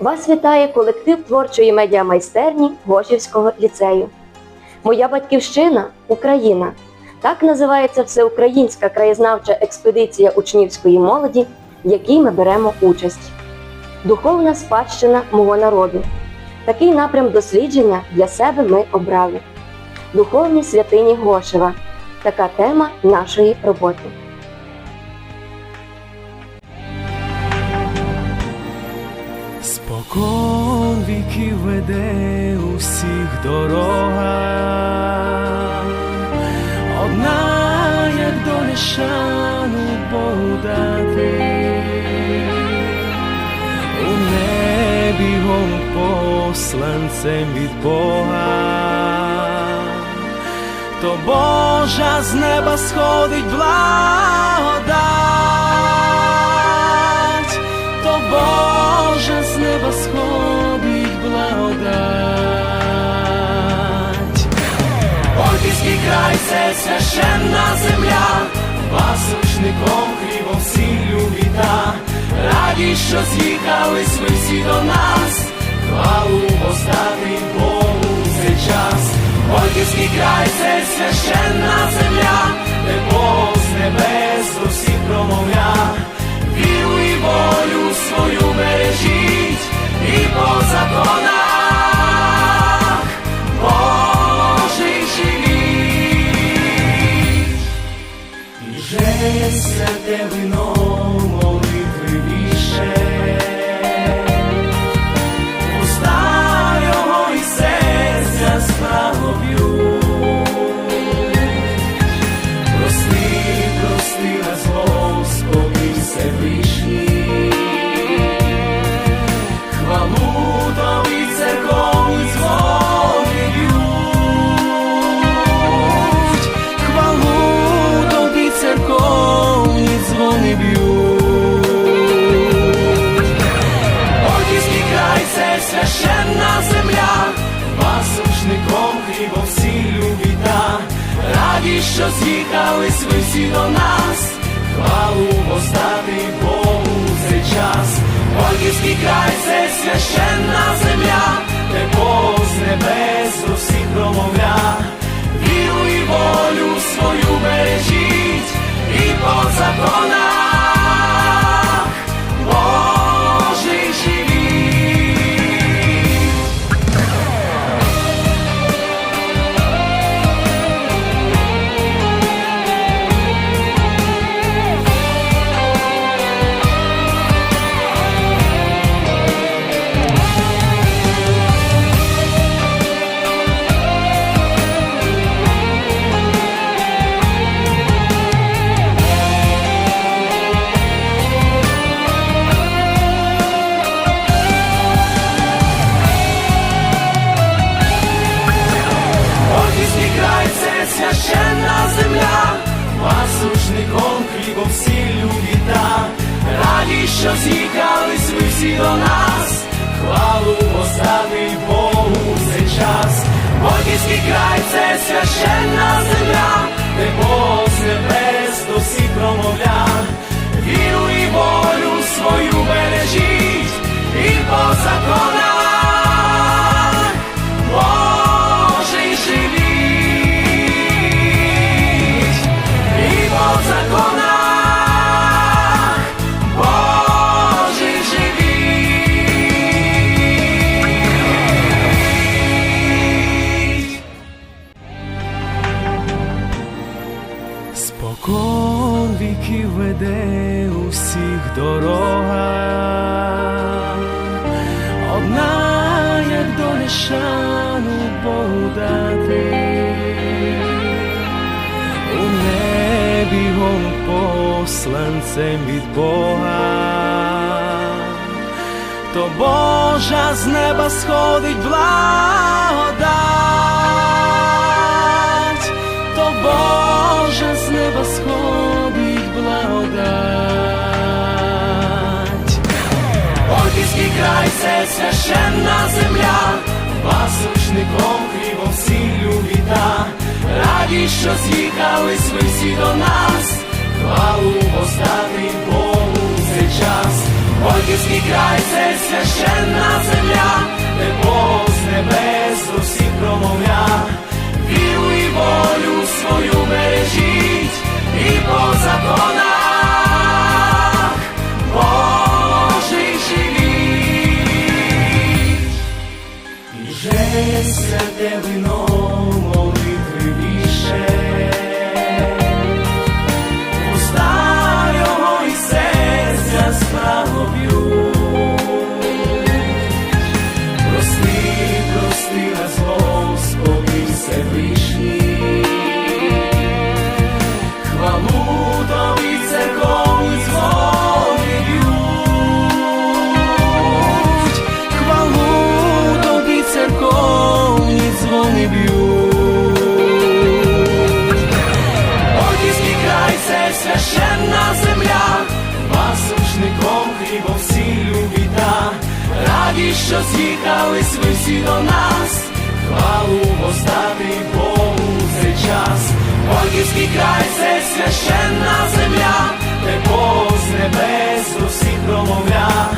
Вас вітає колектив творчої медіамайстерні Гошівського ліцею. Моя батьківщина Україна. Так називається всеукраїнська краєзнавча експедиція учнівської молоді, в якій ми беремо участь. Духовна спадщина мого народу. Такий напрям дослідження для себе ми обрали. Духовні святині Гошева. Така тема нашої роботи. Спокон віків веде у всіх дорогах, одна, як доля шану Богу у небі Голуб посланцем від Бога, то Божа з неба сходить благодать неба сходить благодать. Орківський край це священна земля, пасочником хлібом сіллю віта, раді, що з'їхались ви всі до нас, хвалу воздати Богу цей час. Орківський край це священна земля, every що ви всі до нас, хвалу остати Богу в цей час. Ольгівський край це священна земля, де Бог з небес до всіх промовля, пасушником хлібом сіллю віта, раді, що з'їхались ви всі до нас, хвалу воздати Богу цей час. Орківський край це священна земля, де Бог з небес до всіх промовля, віру і волю свою бережіть, і по законах всіх дорогах, одна, як доля шану Богу у небі Голуб посланцем від Бога, то Божа з неба сходить благодать, Це священна земля, пасушником хлібом сіллю віта, раді, що з'їхались ви всі до нас, хвалу воздати Богу цей час. Ольгівський край це священна земля, святе вино священна земля, пасушником хлібом всі любіта, раді, що з'їхались ви всі до нас, хвалу остатий Богу цей час, Горківський край це священна земля, де Бог з небес до всіх промовля.